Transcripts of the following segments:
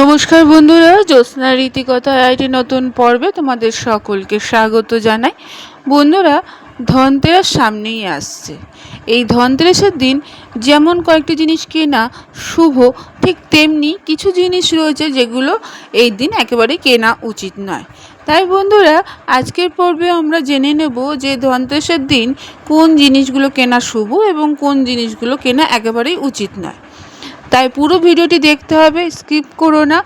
নমস্কার বন্ধুরা, জ্যোৎস্না রীতিকথা আইটি নতুন পর্বে তোমাদের সকলকে স্বাগত জানাই। বন্ধুরা, ধনতেরাস সামনেই আসছে। এই ধনতেরাসের দিন যেমন কয়েকটি জিনিস কেনা শুভ, ঠিক তেমনি কিছু জিনিস রয়েছে যেগুলো এই দিন একেবারে কেনা উচিত নয়। তাই বন্ধুরা, আজকের পর্বে আমরা জেনে নেব যে ধনতেরাসের দিন কোন জিনিসগুলো কেনা শুভ এবং কোন জিনিসগুলো কেনা একেবারেই উচিত নয়। তাই পুরো ভিডিওটি দেখতে হবে, স্কিপ করো না।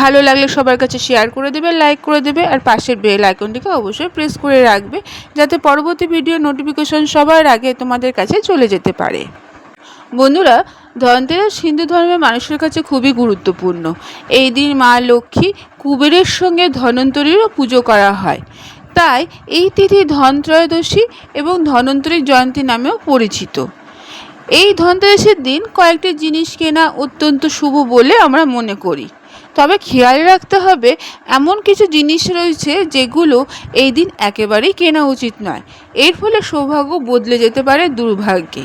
ভালো লাগলে সবার কাছে শেয়ার করে দেবে লাইক করে দেবে, আর পাশের বেল আইকনটিকে অবশ্যই প্রেস করে রাখবে, যাতে পরবর্তী ভিডিও নোটিফিকেশন সবার আগে তোমাদের কাছে চলে যেতে পারে। বন্ধুরা, ধনতেরাস হিন্দু ধর্মের মানুষের কাছে খুবই গুরুত্বপূর্ণ। এই দিন মা লক্ষ্মী কুবেরের সঙ্গে ধনন্তরীরও পুজো করা হয়। তাই এই তিথি ধনত্রয়োদশী এবং ধনন্তরী জয়ন্তী নামেও পরিচিত। এই ধনতেরাসের দিন কয়েকটি জিনিস কেনা অত্যন্ত শুভ বলে আমরা মনে করি। তবে খেয়াল রাখতে হবে, এমন কিছু জিনিস রয়েছে যেগুলো এই দিন একেবারেই কেনা উচিত নয়। এর ফলে সৌভাগ্য বদলে যেতে পারে দুর্ভাগ্যে।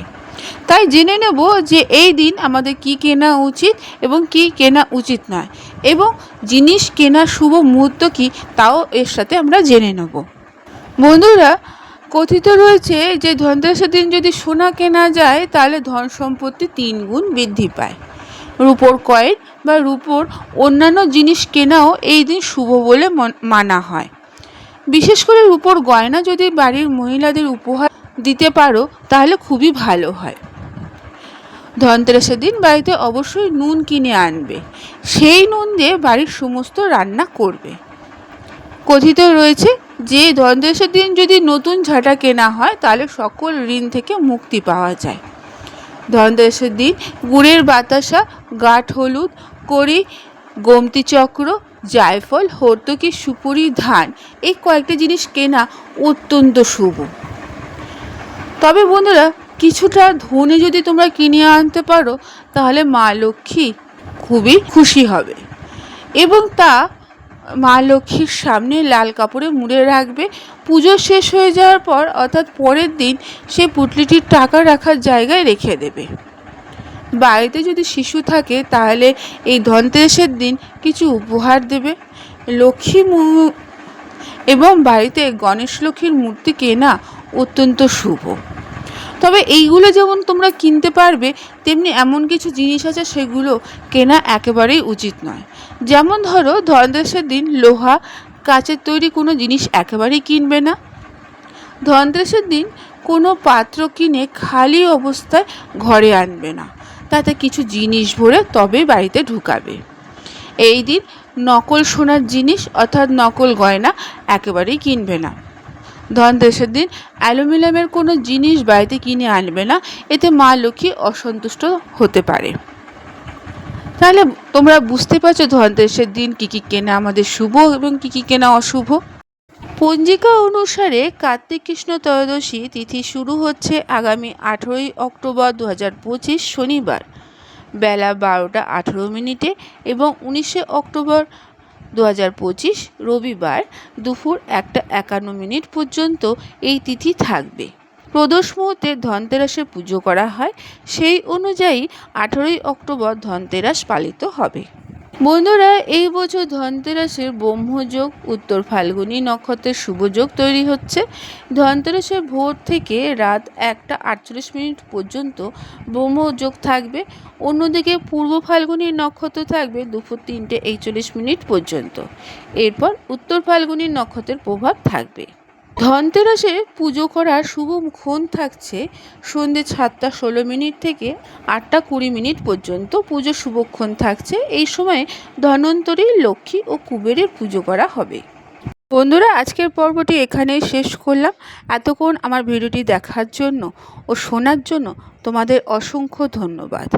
তাই জেনে নেব যে এই দিন আমাদের কি কেনা উচিত এবং কি কেনা উচিত নয় এবং জিনিস কেনা শুভ মুহূর্ত কি, তাও এর সাথে আমরা জেনে নেব। বন্ধুরা কথিত রয়েছে যে ধনতেরাসের দিন যদি সোনা কেনা যায়, তাহলে ধন সম্পত্তি তিন গুণ বৃদ্ধি পায়। রূপোর কয়েন বা রূপোর অন্যান্য জিনিস কেনাও এই দিন শুভ বলে মানা হয়। বিশেষ করে রূপোর গয়না যদি বাড়ির মহিলাদের উপহার দিতে পারো, তাহলে খুবই ভালো হয়। ধনতেরাসের দিন বাড়িতে অবশ্যই নুন কিনে আনবে। সেই নুন দিয়ে বাড়ির সমস্ত রান্না করবে। কথিত রয়েছে যে ধনতেরাসের দিন যদি নতুন ঝাঁটা কেনা হয়, তাহলে সকল ঋণ থেকে মুক্তি পাওয়া যায়। ধনতেরাসের দিন গুড়ের বাতাসা গাঠ হলুদ করি গোমতি চক্র, জায়ফল, হর্তকি, সুপুরি, ধান এই কয়েকটি জিনিস কেনা অত্যন্ত শুভ। তবে বন্ধুরা, কিছুটা ধনে যদি তোমরা কিনে আনতে পারো, তাহলে মা লক্ষ্মী খুবই খুশি হবে। এবং তা মা লক্ষ্মীর সামনে লাল কাপড়ে মুড়ে রাখবে। পুজো শেষ হয়ে যাওয়ার পর, অর্থাৎ পরের দিন, সে পুটলিটির টাকা রাখার জায়গায় রেখে দেবে। বাড়িতে যদি শিশু থাকে, তাহলে এই ধনতেরাসের দিন কিছু উপহার দেবে। লক্ষ্মী এবং বাড়িতে গণেশ লক্ষ্মীর মূর্তি কেনা অত্যন্ত শুভ। তবে এইগুলো যেমন তোমরা কিনতে পারবে, তেমনি এমন কিছু জিনিস আছে সেগুলো কেনা একেবারেই উচিত নয়। যেমন ধরো, ধনতেরাসের দিন লোহা, কাচের তৈরি কোনো জিনিস একেবারেই কিনবে না। ধনতেরাসের দিন কোনো পাত্র কিনে খালি অবস্থায় ঘরে আনবে না। তাতে কিছু জিনিস ভরে তবে বাড়িতে ঢুকাবে। এই দিন নকল সোনার জিনিস অর্থাৎ নকল গয়না একেবারেই কিনবে না। ধনতেরাসের দিন। অ্যালুমিনিয়ামের কোনো জিনিস বাড়িতে কিনে আনবে না। এতে মা লক্ষ্মী অসন্তুষ্ট হতে পারে। তাহলে তোমরা বুঝতে পারছ ধনতেরাসের দিন কী কী কেনা আমাদের শুভ এবং কী কী কেনা অশুভ? পঞ্জিকা অনুসারে কার্তিক কৃষ্ণ ত্রয়োদশী তিথি শুরু হচ্ছে আগামী আঠেরোই অক্টোবর দু হাজার পঁচিশ শনিবার। বেলা বারোটা আঠেরো মিনিটে এবং উনিশে অক্টোবর দু হাজার পঁচিশ রবিবার দুপুর একটা একান্ন মিনিট পর্যন্ত এই তিথি থাকবে। প্রদোষ মুহূর্তে ধনতেরাসের পুজো করা হয়। সেই অনুযায়ী আঠেরোই অক্টোবর ধনতেরাস পালিত হবে। বন্ধুরা, এই বছর ধনতেরাসের ব্রহ্মযোগ, উত্তর ফাল্গুনী নক্ষত্রের শুভযোগ তৈরি হচ্ছে। ধনতেরাসের ভোর থেকে রাত একটা আটচল্লিশ মিনিট পর্যন্ত ব্রহ্মযোগ থাকবে। অন্যদিকে পূর্ব ফাল্গুনী নক্ষত্র থাকবে দুপুর তিনটে একচল্লিশ মিনিট পর্যন্ত। এরপর উত্তর ফাল্গুনী নক্ষত্রের প্রভাব থাকবে। ধনতেরাসে পুজো করার শুভ ক্ষণ থাকছে সন্ধ্যে সাতটা ষোলো মিনিট থেকে আটটা কুড়ি মিনিট পর্যন্ত পুজো শুভক্ষণ থাকছে। এই সময়ে ধন্বন্তরী, লক্ষ্মী ও কুবেরের পুজো করা হবে। বন্ধুরা, আজকের পর্বটি এখানেই শেষ করলাম। এতক্ষণ আমার ভিডিওটি দেখার জন্য ও শোনার জন্য তোমাদের অসংখ্য ধন্যবাদ।